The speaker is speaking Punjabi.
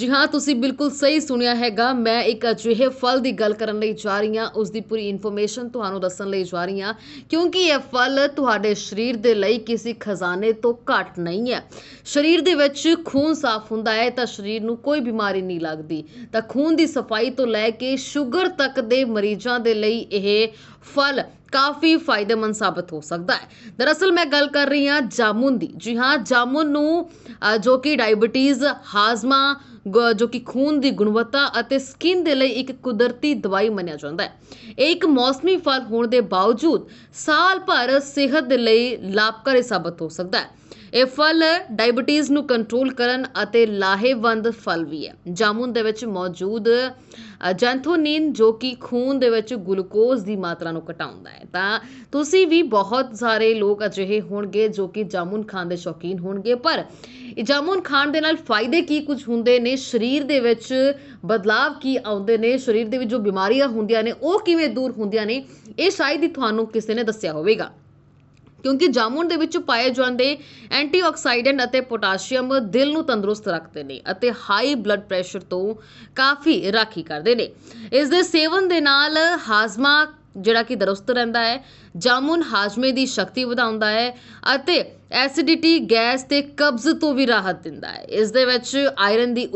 ਜੀ ਹਾਂ, ਤੁਸੀਂ ਬਿਲਕੁਲ ਸਹੀ ਸੁਣਿਆ ਹੈਗਾ। ਮੈਂ ਇੱਕ ਅਜਿਹੇ ਫਲ ਦੀ ਗੱਲ ਕਰਨ ਲਈ ਜਾ ਰਹੀ ਹਾਂ, ਉਸ ਦੀ ਪੂਰੀ ਇਨਫੋਰਮੇਸ਼ਨ ਤੁਹਾਨੂੰ ਦੱਸਣ ਲਈ ਜਾ ਰਹੀ ਹਾਂ, ਕਿਉਂਕਿ ਇਹ ਫਲ ਤੁਹਾਡੇ ਸਰੀਰ ਦੇ ਲਈ ਕਿਸੇ ਖਜ਼ਾਨੇ ਤੋਂ ਘੱਟ ਨਹੀਂ ਹੈ। ਸਰੀਰ ਦੇ ਵਿੱਚ ਖੂਨ ਸਾਫ਼ ਹੁੰਦਾ ਹੈ, ਤਾਂ ਸਰੀਰ ਨੂੰ ਕੋਈ ਬਿਮਾਰੀ ਨਹੀਂ ਲੱਗਦੀ। ਤਾਂ ਖੂਨ ਦੀ ਸਫ਼ਾਈ ਤੋਂ ਲੈ ਕੇ ਸ਼ੂਗਰ ਤੱਕ ਦੇ ਮਰੀਜ਼ਾਂ ਦੇ ਲਈ ਇਹ ਫਲ ਕਾਫੀ ਫਾਇਦੇਮੰਦ ਸਾਬਤ ਹੋ ਸਕਦਾ ਹੈ। ਦਰਅਸਲ ਮੈਂ ਗੱਲ ਕਰ ਰਹੀ ਹਾਂ ਜਾਮੁਨ ਦੀ। ਜੀ ਹਾਂ, ਜਾਮੁਨ ਨੂੰ ਜੋ ਕਿ ਡਾਇਬੀਟੀਜ਼, ਹਾਜ਼ਮਾ, ਗ- ਜੋ ਕਿ ਖੂਨ ਦੀ ਗੁਣਵੱਤਾ ਅਤੇ ਸਕਿਨ ਦੇ ਲਈ ਇੱਕ ਕੁਦਰਤੀ ਦਵਾਈ ਮੰਨਿਆ ਜਾਂਦਾ ਹੈ। ਇਹ ਇੱਕ ਮੌਸਮੀ ਫਲ ਹੋਣ ਦੇ ਬਾਵਜੂਦ ਸਾਲ ਭਰ ਸਿਹਤ ਦੇ ਲਈ ਲਾਭਕਾਰੀ ਸਾਬਤ ਹੋ ਸਕਦਾ ਹੈ। ਇਹ ਫਲ ਡਾਇਬੀਟੀਜ਼ ਨੂੰ ਕੰਟਰੋਲ ਕਰਨ ਅਤੇ ਲਾਹੇਵੰਦ ਫਲ ਵੀ ਹੈ। ਜਾਮੁਨ ਦੇ ਵਿੱਚ ਮੌਜੂਦ ਅ, ਜੈਂਥੋਨਿਨ ਜੋ ਕਿ ਖੂਨ ਦੇ ਵਿੱਚ ਗਲੂਕੋਜ਼ ਦੀ ਮਾਤਰਾ ਨੂੰ ਘਟਾਉਂਦਾ ਹੈ। ਤਾਂ ਤੁਸੀਂ ਵੀ ਬਹੁਤ ਸਾਰੇ ਲੋਕ ਅਜਿਹੇ ਹੋਣਗੇ ਜੋ ਕਿ ਜਾਮੁਨ ਖਾਣ ਦੇ ਸ਼ੌਕੀਨ ਹੋਣਗੇ। ਪਰ ਜਾਮੁਨ ਖਾਣ ਦੇ ਨਾਲ ਫਾਇਦੇ ਕੀ ਕੁਝ ਹੁੰਦੇ ਨੇ? ਸਰੀਰ ਦੇ ਵਿੱਚ ਬਦਲਾਵ ਕੀ ਆਉਂਦੇ ਨੇ? ਸਰੀਰ ਦੇ ਵਿੱਚ ਜੋ ਬਿਮਾਰੀਆਂ ਹੁੰਦੀਆਂ ਨੇ ਉਹ ਕਿਵੇਂ ਦੂਰ ਹੁੰਦੀਆਂ ਨੇ? ਇਹ ਸ਼ਾਇਦ ਹੀ ਤੁਹਾਨੂੰ ਕਿਸੇ ਨੇ ਦੱਸਿਆ ਹੋਵੇਗਾ। ਕਿਉਂਕਿ ਜਾਮੁਨ ਦੇ ਵਿੱਚ ਪਾਏ ਜਾਂਦੇ ਐਂਟੀਆਕਸਾਈਡੈਂਟ ਅਤੇ ਪੋਟਾਸ਼ੀਅਮ ਦਿਲ ਨੂੰ ਤੰਦਰੁਸਤ ਰੱਖਦੇ ਨੇ ਅਤੇ ਹਾਈ ਬਲੱਡ ਪ੍ਰੈਸ਼ਰ ਤੋਂ ਕਾਫੀ ਰਾਖੀ ਕਰਦੇ ਨੇ। ਇਸ ਦੇ ਸੇਵਨ ਦੇ ਨਾਲ ਹਾਜ਼ਮਾ, ਜਿਹੜਾ ਕਿ ਦਰੁਸਤ ਰਹਿੰਦਾ ਹੈ, ਜਾਮੁਨ ਹਾਜ਼ਮੇ ਦੀ ਸ਼ਕਤੀ ਵਧਾਉਂਦਾ ਹੈ ਅਤੇ ਐਸਿਡਿਟੀ ਗੈਸ ਤੇ ਕਬਜ਼ ਤੋਂ ਵੀ ਰਾਹਤ ਦਿੰਦਾ ਹੈ। ਇਸ ਦੇ ਵਿੱਚ ਆਇਰਨ ਦੀ